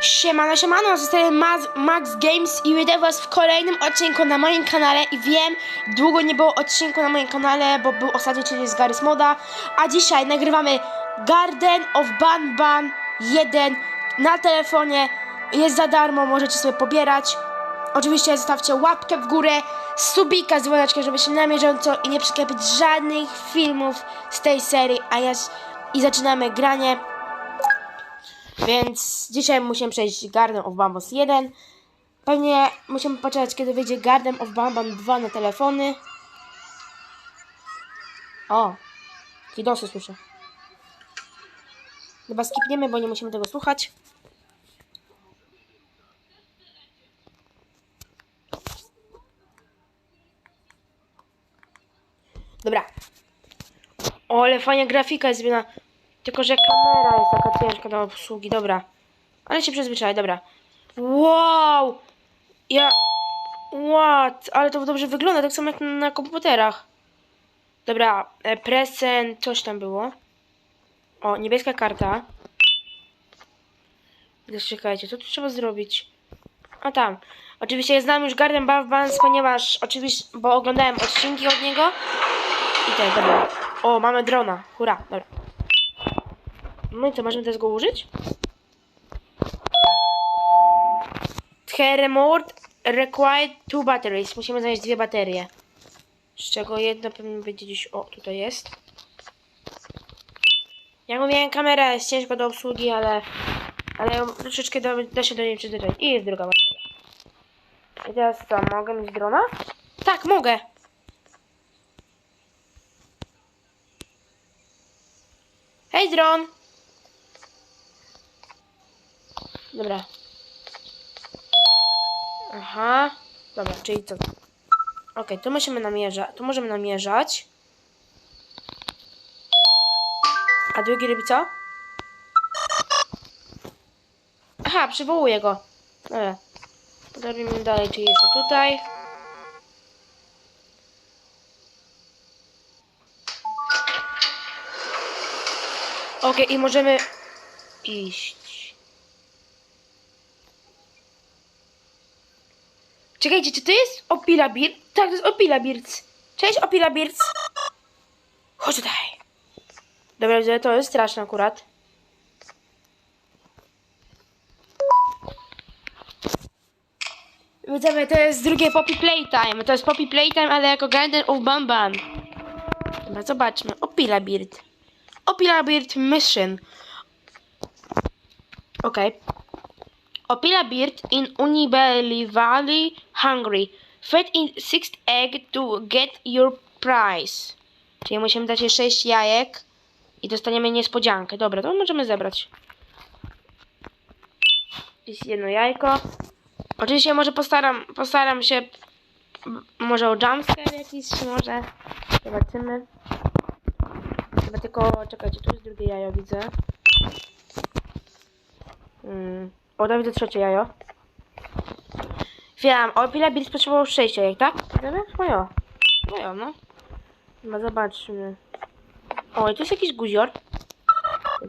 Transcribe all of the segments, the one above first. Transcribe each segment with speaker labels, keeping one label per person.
Speaker 1: Siemano, siemano, zostaję Max, Max Games i witam was w kolejnym odcinku na moim kanale i wiem, długo nie było odcinku na moim kanale, bo był ostatni czyli z Garry's Moda, a dzisiaj nagrywamy Garden of Ban Ban 1 na telefonie, jest za darmo, możecie sobie pobierać. Oczywiście zostawcie łapkę w górę, subika z dzwoneczkiem, żeby się na bieżąco i nie przegapić żadnych filmów z tej serii, a ja i zaczynamy granie. Więc dzisiaj musimy przejść Garden of Bambos 1. Pewnie musimy poczekać, kiedy wyjdzie Garden of Bamban 2 na telefony. O, kidosy słyszę. Chyba skipniemy, bo nie musimy tego słuchać. Dobra. O, ale fajna grafika jest zmiana. Tylko, że kamera jest taka ciężka do obsługi, dobra. Ale się przyzwyczaj, dobra. Wow! Ja... What? Ale to dobrze wygląda, tak samo jak na komputerach. Dobra, e, present, coś tam było. O, niebieska karta. Czekajcie, co tu trzeba zrobić? A tam. Oczywiście ja znam już Garden Bavans, ponieważ oczywiście, bo oglądałem odcinki od niego. I te, dobra. O, mamy drona. Hurra, dobra. No i co, możemy teraz go użyć? Theremord required two batteries. Musimy znaleźć dwie baterie. Z czego jedna pewnie będzie gdzieś... O, tutaj jest. Jak mówiłem, kamera jest ciężko do obsługi, ale... Ale troszeczkę da, da się do niej przyzwyczaić. I jest druga bateria. I teraz co, mogę mieć drona? Tak, mogę. Hej, dron! Dobra. Aha. Dobra, czyli co? Okej, tu musimy namierzać. Tu możemy namierzać. A drugi robi co? Aha, przywołuję go. Dobra. Robimy dalej, czyli jeszcze tutaj. Okej, i możemy iść. Czekajcie, czy to jest Opila Bird? Tak, to jest Opila Birds. Cześć, Opila Birds. Chodź tutaj. Dobra, widzę, to jest straszne akurat. Widzowie, to jest drugie Poppy Playtime. To jest Poppy Playtime, ale jako Garden of Bamban. Dobra, zobaczmy. Opila Bird. Opila Bird Mission. Okay. Opila Bird in Unibelly Valley, Hungary. Fed in sixth egg to get your prize. Czyli musimy dać jej 6 jajek i dostaniemy niespodziankę. Dobra, to możemy zebrać. Jest jedno jajko. Oczywiście może postaram, postaram się może o jumpscare jakiś, może zobaczymy. Chyba tylko, czekajcie, tu jest drugie jajo, widzę. O, tam widzę trzecie jajo. Wiem, o ile Bills potrzebował 6 jajek, tak? Dobra, chyba jo. Chyba jo, no. Chyba zobaczmy. O, i tu jest jakiś guzior.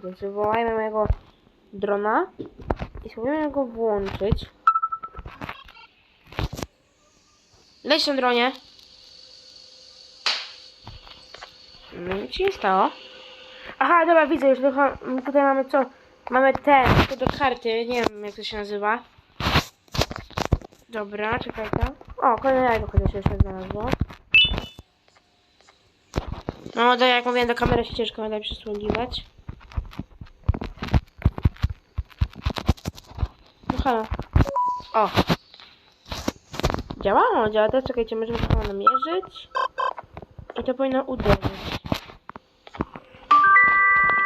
Speaker 1: Więc wywołajmy mojego drona i spróbujemy go włączyć. Leć na dronie. No nic się nie stało. Aha, dobra, widzę już. Tylko tutaj mamy co? Mamy ten, to do karty. Nie wiem jak to się nazywa. Dobra, czekaj tam. O, kolejne jajko chociaż jeszcze znalazło. No, to jak mówiłem, do kamery się ciężko będę przysługiwać. No halo. O. Działa? O, działa. Teraz czekajcie, możemy to namierzyć. I to powinno uderzyć.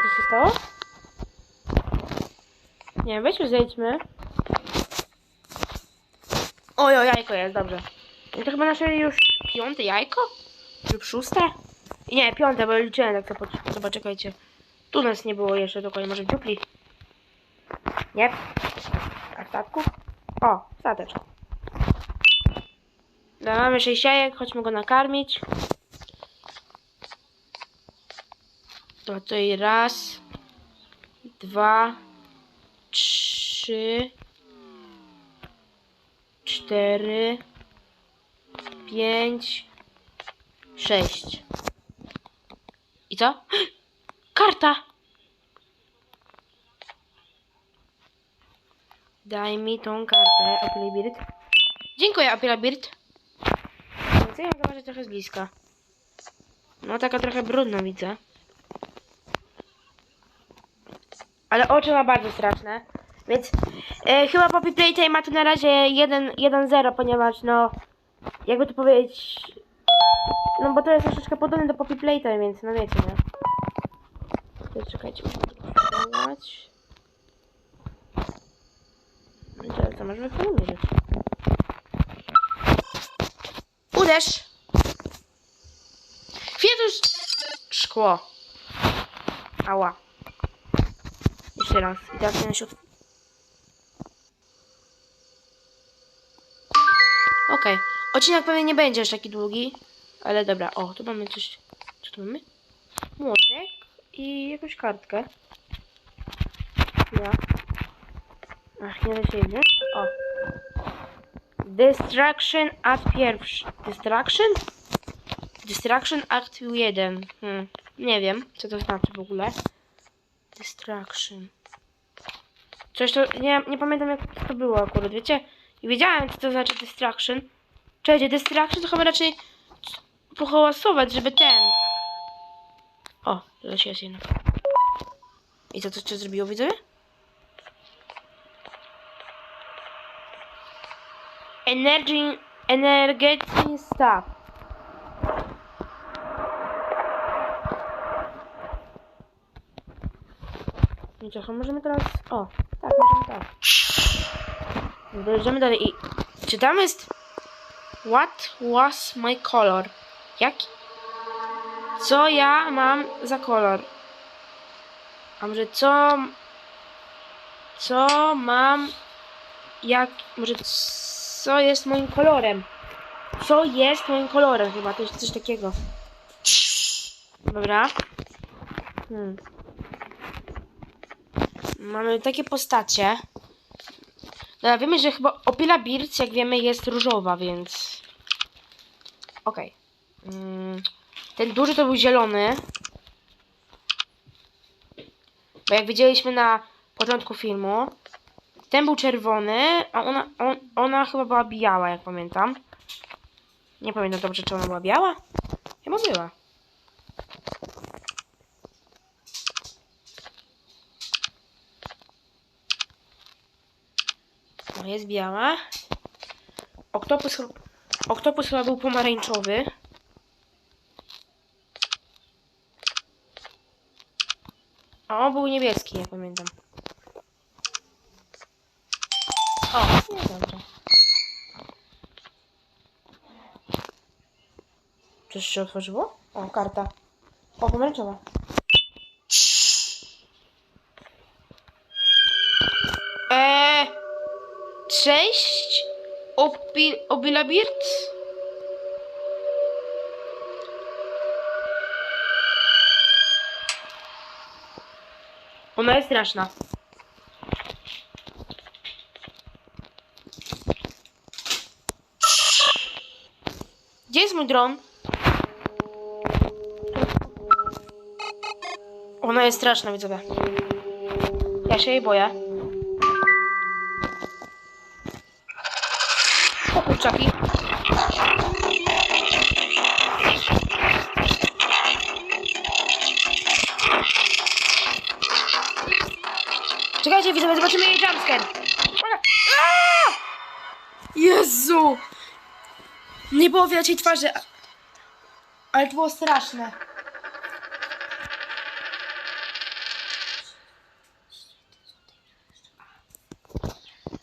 Speaker 1: Co się stało? Nie weźmy zejdźmy. Oj, o, jajko jest, dobrze. I to chyba nasze już piąte jajko? Lub szóste? Nie, piąte, bo liczyłem tak to pod... Zobacz, czekajcie. Tu nas nie było jeszcze dokładnie, może dziupli. Nie. A statków? O, stateczko. Dobra, mamy sześć jajek, chodźmy go nakarmić. To tutaj raz, dwa, trzy. cztery, pięć, sześć. I co? Karta! Daj mi tą kartę, Apelabirt. Dziękuję, Apelabirt. Co ja zobaczę trochę z bliska. No, taka trochę brudna widzę. Ale oczy ma bardzo straszne. Więc e, chyba Poppy Playtime ma tu na razie 1-0, ponieważ no, jakby to powiedzieć, no bo to jest troszeczkę podobne do Poppy Playtime, więc no wiecie, nie? To czekajcie, muszę to spróbować. No teraz co, możemy to uderzyć. Uderz! To już... Szkło. Ała. Jeszcze raz. I teraz się... otw- Okej. Odcinek pewnie nie będzie aż taki długi. Ale dobra. O, tu mamy coś... Co tu mamy? Młotek i jakąś kartkę. Ja. Ach, nie da się jedzie. O. Distraction at pierwszy. Distraction? Distraction Act 1. Hmm. Nie wiem, co to znaczy w ogóle. Distraction. Coś to... Nie, nie pamiętam jak to było akurat, wiecie? I wiedziałem, co to znaczy distraction. Czekajcie, distraction to chyba raczej pohałasować, żeby ten... O, się jest jedno. I co to co zrobiło, widzowie? Energy... Energetic stuff. Nie trochę, możemy teraz... O, tak, możemy tak. Dojeżdżamy dalej i... Czy tam jest... What was my color? Jaki... Co ja mam za kolor? A może co... Co mam... Jak... Może co jest moim kolorem? Co jest moim kolorem? Chyba to jest coś takiego. Dobra. Hmm. Mamy takie postacie. Dobra, wiemy, że chyba Opila Birds, jak wiemy, jest różowa, więc... Okej. Mm, ten duży to był zielony. Bo jak widzieliśmy na początku filmu, ten był czerwony, a ona, on, ona chyba była biała, jak pamiętam. Nie pamiętam dobrze, czy ona była biała? Chyba była. Jest biała. Oktopus, Oktopus chyba był pomarańczowy. A on był niebieski, jak pamiętam. O, nie dobrze. Coś się otworzyło? O, karta. O, pomarańczowa. Opi, Obilabirt? Ona jest straszna. Gdzie jest mój dron? Ona jest straszna, widzowie. Ja się jej boję. Kurczaki. Czekajcie, widzowie, zobaczymy jej jumpscare. Jezu! Nie było widać jej twarzy. Ale to było straszne.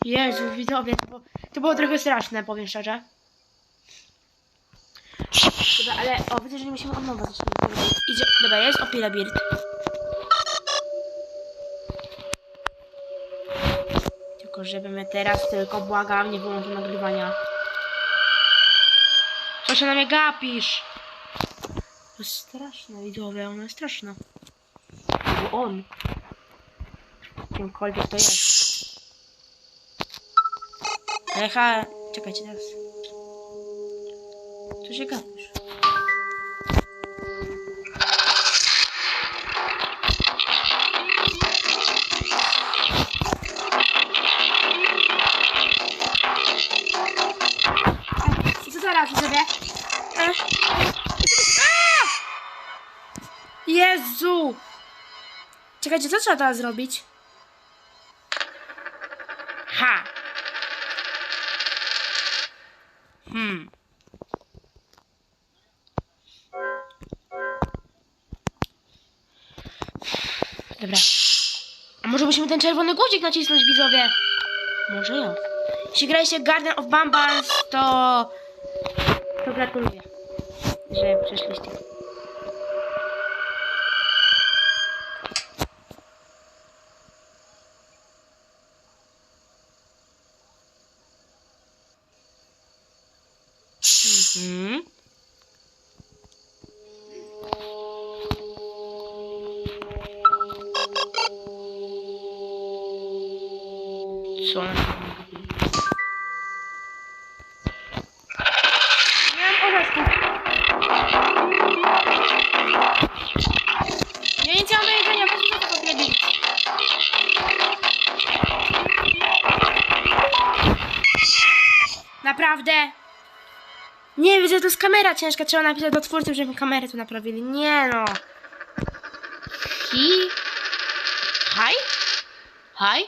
Speaker 1: Jezu, widzowie, to było, to było trochę straszne, powiem szczerze. Dobra, ale o, widzę, że nie musimy od nowa zacząć. Idzie, dobra, jest Opila Birt. Tylko żeby mnie teraz, tylko błagam, nie wyłączył nagrywania. Co się na mnie gapisz? To jest straszne, widzowie, ona jest straszna. Bo on. Kimkolwiek to jest. Echa, czekajcie teraz. Co się gadasz? I co teraz sobie? E? A! Jezu! Czekajcie, co trzeba teraz zrobić? Ha! Hmm. Dobra. A może musimy ten czerwony guzik nacisnąć, widzowie? Może ja. Jeśli graliście Garden of Bambans, to... To gratuluję, że przeszliście. Naprawdę? Nie, widzę, to jest kamera ciężka. Trzeba napisać do twórców, żeby kamerę tu naprawili. Nie no. Hi? Hi? Hi?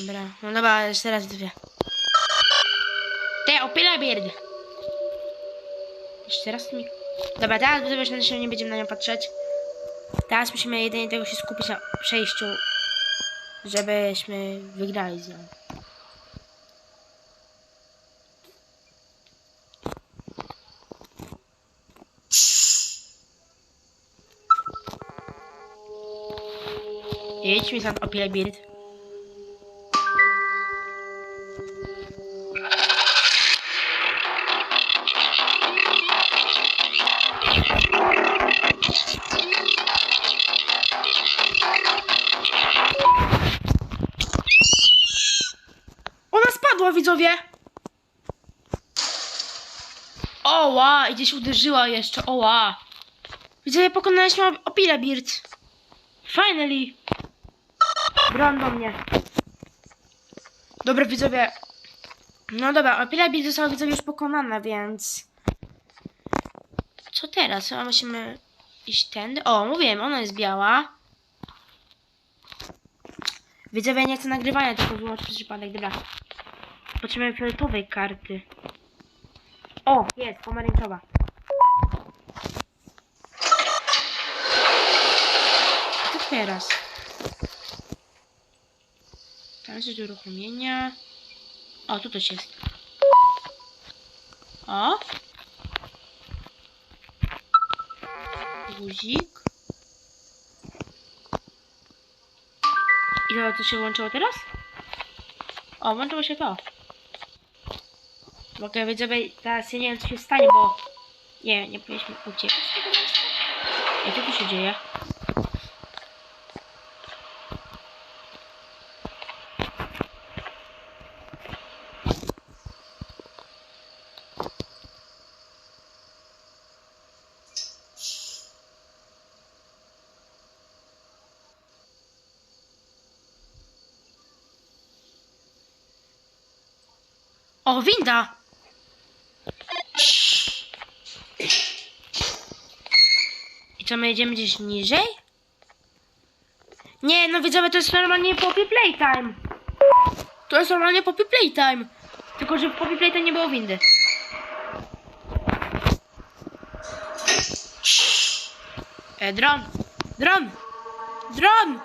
Speaker 1: Dobra, no dobra, jeszcze raz dwie. Te, opila bierd. Jeszcze raz mi... Dobra, teraz wiesz, się nie będziemy na nią patrzeć. Teraz musimy jedynie tego się skupić na przejściu, żebyśmy wygrali z nią. Jedź mi stąd opile widzowie! Oła, gdzieś uderzyła jeszcze, oła. Widzowie, pokonaliśmy opilę Birt. Finally! Bron do mnie. Dobra, widzowie. No dobra, opila Birt została widzowie już pokonana, więc... Co teraz? Chyba musimy iść tędy. O, mówiłem, ona jest biała. Widzowie, nie chcę nagrywania, tylko wyłączyć przez przypadek. Dobra. Potrzebujemy fioletowej karty. O, jest, pomarańczowa. Co teraz? Tam jest uruchomienia. O, tu coś jest. O. Guzik. I to, to się włączyło teraz? O, włączyło się to. Mogę widzowie, teraz ja nie wiem co się stanie, bo nie, nie powinniśmy miejsca. Ej, co tu się dzieje? O, winda! I co, my jedziemy gdzieś niżej? Nie, no widzowie, to jest normalnie Poppy Playtime. To jest normalnie Poppy Playtime. Tylko, że w Poppy Playtime nie było windy. E, dron! Dron! Dron!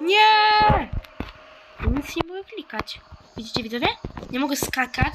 Speaker 1: Nie! Nic nie mogę klikać. Widzicie, widzowie? Nie mogę skakać.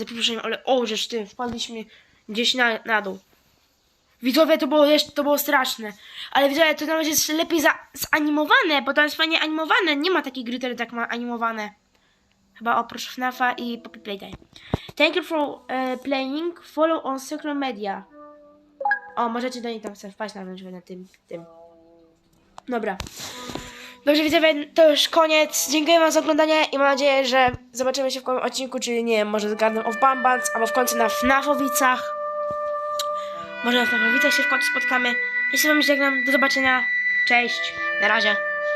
Speaker 1: Za przeproszeniem, ale o, żeż ty, wpadliśmy gdzieś na, na dół. Widzowie, to było jeszcze, to było straszne. Ale widzowie, to nawet jest lepiej za, zanimowane, bo to jest fajnie animowane. Nie ma takiej gry, które tak ma animowane. Chyba oprócz FNAFa i Poppy Playtime. Thank you for uh, playing. Follow on social media. O, możecie do niej tam wpaść na na tym, tym. Dobra. Dobrze widzowie, to już koniec. Dziękuję wam za oglądanie i mam nadzieję, że zobaczymy się w kolejnym odcinku, czyli nie wiem, może z Garden of Bambans, albo w końcu na FNAFowicach. Może na FNAFowicach się w końcu spotkamy. Ja się z wami żegnam. Do zobaczenia. Cześć. Na razie.